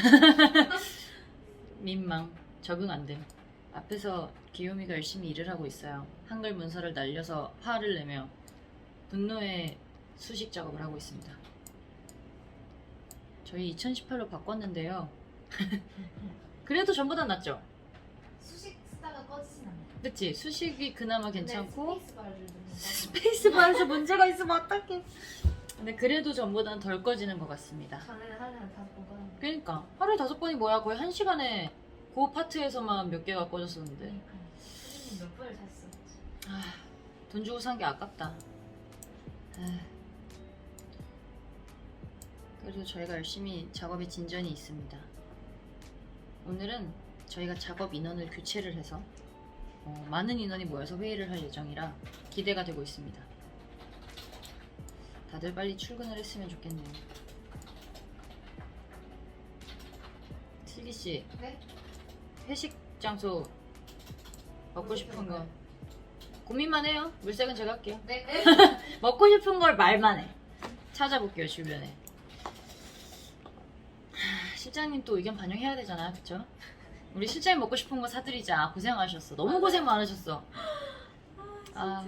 민망. 적응 안 됨. 앞에서 기요미가 열심히 일을 하고 있어요. 한글 문서를 날려서 화를 내며 분노의 수식 작업을 하고 있습니다. 저희 2018로 바꿨는데요. 그래도 전보다 낫죠? 수식 쓰다가 꺼지진 않아요. 그치? 수식이 그나마 괜찮고 스페이스바에서 문제가 있으면 어떡해. 근데 그래도 전보다는 덜 꺼지는 것 같습니다. 전에는 하루에 다섯 번 꺼는 그러니까 하루에 다섯 번이 뭐야? 거의 한 시간에 그 파트에서만 몇 개가 꺼졌었는데 그러니까 몇 분을 잤어. 아, 돈 주고 산 게 아깝다. 아. 그래도 저희가 열심히 작업에 진전이 있습니다. 오늘은 저희가 작업 인원을 교체를 해서 어, 많은 인원이 모여서 회의를 할 예정이라 기대가 되고 있습니다. 다들 빨리 출근을 했으면 좋겠네요. 슬기 씨, 네? 회식 장소 먹고 싶은 거 고민만 해요. 물색은 제가 할게요. 네. 먹고 싶은 걸 말만 해. 찾아볼게요 주변에. 하, 실장님 또 의견 반영해야 되잖아, 그쵸? 우리 실장님 먹고 싶은 거 사드리자. 고생하셨어. 너무 고생 많으셨어. 아,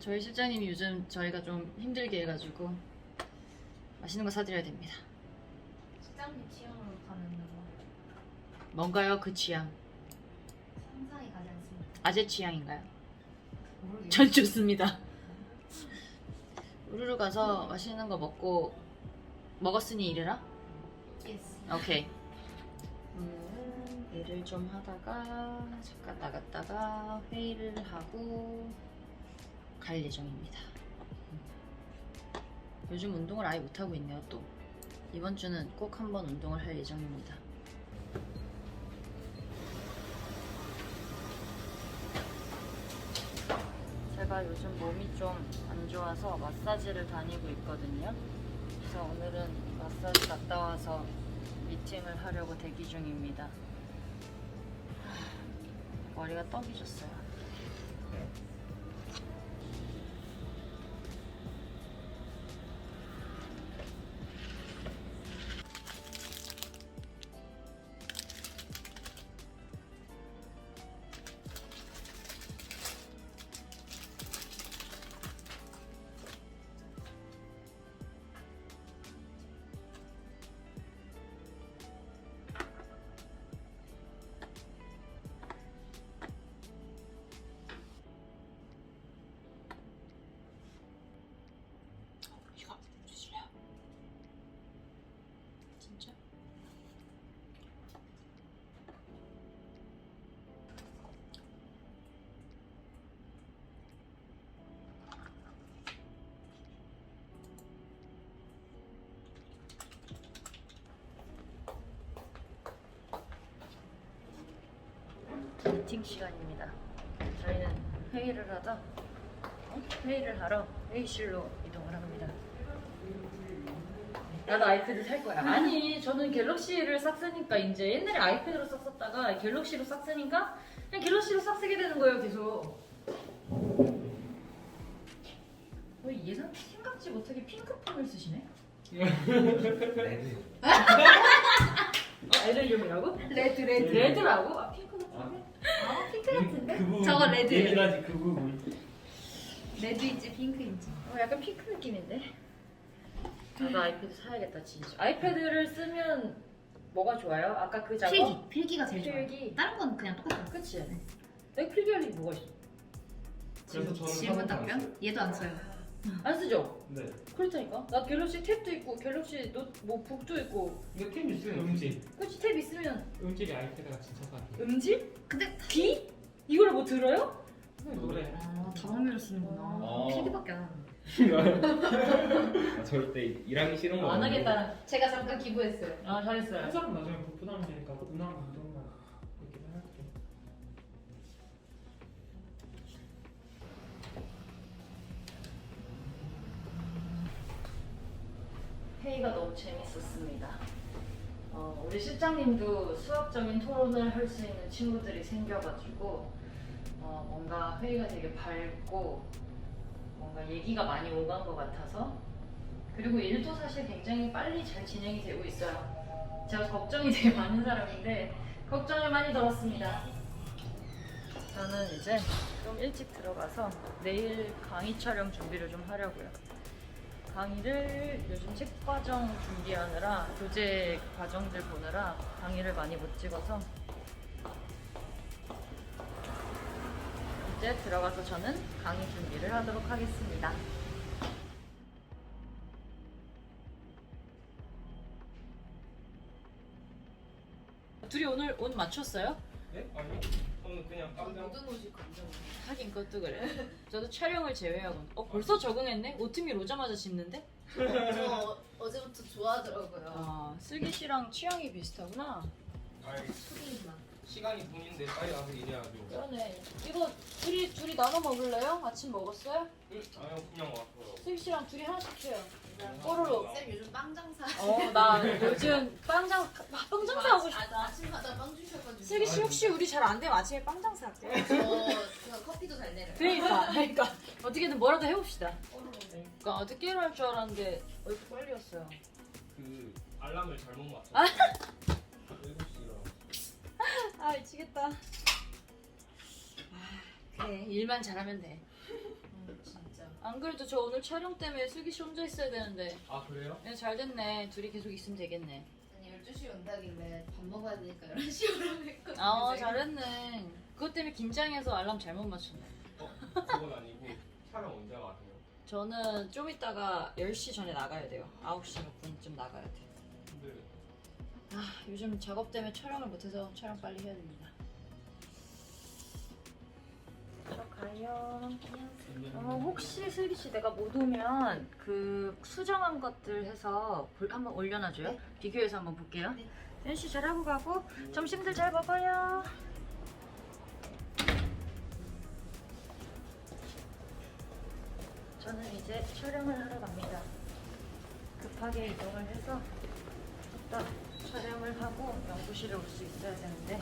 저희 실장님이 요즘 저희가 좀 힘들게 해가지고 맛있는 거 사드려야 됩니다. 직장님 거 뭔가요, 그 취향? 상상이 가지 않습니다. 아재 취향인가요? 모르겠어요. 전 좋습니다. 우르르 가서 맛있는 거 먹고 먹었으니 이래라. 예스. 오케이. 오늘은 일을 좀 하다가 잠깐 나갔다가 회의를 하고 갈 예정입니다. 음. 요즘 운동을 아예 못 하고 있네요. 또 이번 주는 꼭 한번 운동을 할 예정입니다. 요즘 몸이 좀 안 좋아서 마사지를 다니고 있거든요. 그래서 오늘은 마사지 갔다 와서 미팅을 하려고 대기 중입니다. 하, 머리가 떡이 졌어요. 미팅 시간입니다. 저희는 회의를 하다 어? 회의를 하러 회의실로 이동을 합니다. 나도 아이패드 살 거야. 아니, 저는 갤럭시를 싹 쓰니까 이제 옛날에 아이패드로 싹 썼다가 갤럭시로 싹 쓰니까 그냥 갤럭시로 싹 쓰게 되는 거예요, 계속. 왜 예상 생각지 못하게 핑크폰을 쓰시네? 레드. 어, 애들 이름이라고? 레드 레드. 레드라고? 아, 핑크 같은데? 아 핑크 같은데? 그. 저거 레드. 얘기하지 그 부분. 레드인지 핑크인지. 어, 약간 핑크 느낌인데? 나도 아이패드 사야겠다, 진짜. 아이패드를 쓰면 뭐가 좋아요? 아까 그 작업? 필기. 필기가 제일 좋아요. 필기. 다른 건 그냥 똑같아요. 그치? 내가 필기할 일이 뭐가 있어? 그래서 저는 질문 답변? 얘도 안 써요. 안 쓰죠? 네. 그렇다니까. 나 갤럭시 탭도 있고, 갤럭시 노, 뭐 북도 있고. 이거 템 있으면 음질 그치, 탭 있으면 음질이 아이패드가 진짜 빠르 음질? 근데 비? 이거를 뭐 들어요? 노래 아 다방면을 쓰는구나. 어. 필기밖에 안 하는. 아, 저 이때 일하기 싫은 거 안 하겠다는. 제가 잠깐 기부했어요. 아, 한 잘했어요. 사람 나중에 부- 부담되니까 운항 운동 회의가 너무 재밌었습니다. 어, 우리 실장님도 수학적인 토론을 할 수 있는 친구들이 생겨가지고 어, 뭔가 회의가 되게 밝고 뭔가 얘기가 많이 오간 것 같아서 그리고 일도 사실 굉장히 빨리 잘 진행이 되고 있어요. 제가 걱정이 되게 많은 사람인데 걱정을 많이 덜었습니다. 저는 이제 좀 일찍 들어가서 내일 강의 촬영 준비를 좀 하려고요. 강의를 요즘 책 과정 준비하느라 교재 과정들 보느라 강의를 많이 못 찍어서 이제 들어가서 저는 강의 준비를 하도록 하겠습니다. 둘이 오늘 옷 맞췄어요? 네? 아니요. 저는 그냥 깜짝 모든 옷이 감정. 하긴 그것도 그래. 저도 촬영을 제외하고. 어 벌써 적응했네? 오트밀 오자마자 씹는데? 저 어제부터 좋아하더라고요. 아 슬기 씨랑 취향이 비슷하구나. 아이, 수빈이만. 시간이 돈인데 빨리 와서 일해야죠. 그러네. 이거 둘이 둘이 나눠 먹을래요? 아침 먹었어요? 응? 아니요 그냥 왔어요. 슬기 씨랑 둘이 하나씩 줘요. 뽀로로. 쌤 요즘 빵 장사. 어 나 요즘 빵장 빵 장사 하고 아, 싶다. 아침마다 빵 주셔가지고. 슬기 씨 혹시 우리 잘 안 되면 아침에 빵 장사 할게요. 저 그냥 커피도 잘 내려요. 그러니까 그러니까 어떻게든 뭐라도 해봅시다. 뽀로로. 그러니까 늦게로 할 줄 알았는데 왜 이렇게 빨리 왔어요? 그 알람을 잘못 맞췄어요. 아? 7시랑. 아 미치겠다. 아, 그래 일만 잘하면 돼. 안 그래도 저 오늘 촬영 때문에 슬기 씨 혼자 있어야 되는데 아 그래요? 네, 잘 됐네. 둘이 계속 있으면 되겠네. 아니 12시 온다길래 밥 먹어야 되니까 11시 오라고 했거든요. 아 제가. 잘했네. 그것 때문에 긴장해서 알람 잘못 맞췄네. 어 그건 아니고 촬영 언제 가세요? 저는 좀 이따가 10시 전에 나가야 돼요. 9시 몇 분쯤 나가야 돼. 근데 아 요즘 작업 때문에 촬영을 못해서 촬영 빨리 해야 됩니다. 가요. 어, 혹시 슬기 씨 내가 못 오면 그 수정한 것들 해서 볼- 한번 올려놔줘요. 네. 비교해서 한번 볼게요. 네. 현씨 잘 하고 가고 점심들 잘 먹어요. 저는 이제 촬영을 하러 갑니다. 급하게 이동을 해서 딱 촬영을 하고 연구실에 올 수 있어야 되는데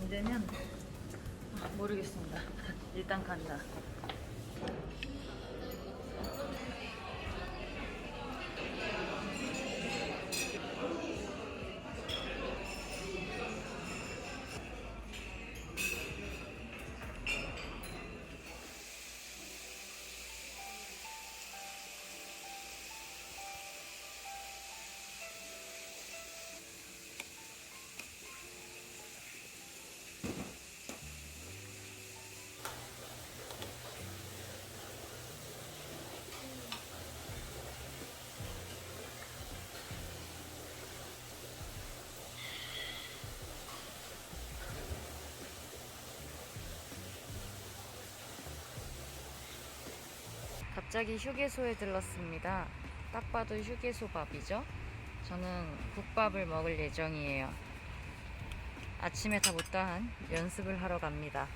안 되면 아, 모르겠습니다. 일단 간다. 갑자기 휴게소에 들렀습니다. 딱 봐도 휴게소 밥이죠. 저는 국밥을 먹을 예정이에요. 아침에 다 못다한 연습을 하러 갑니다.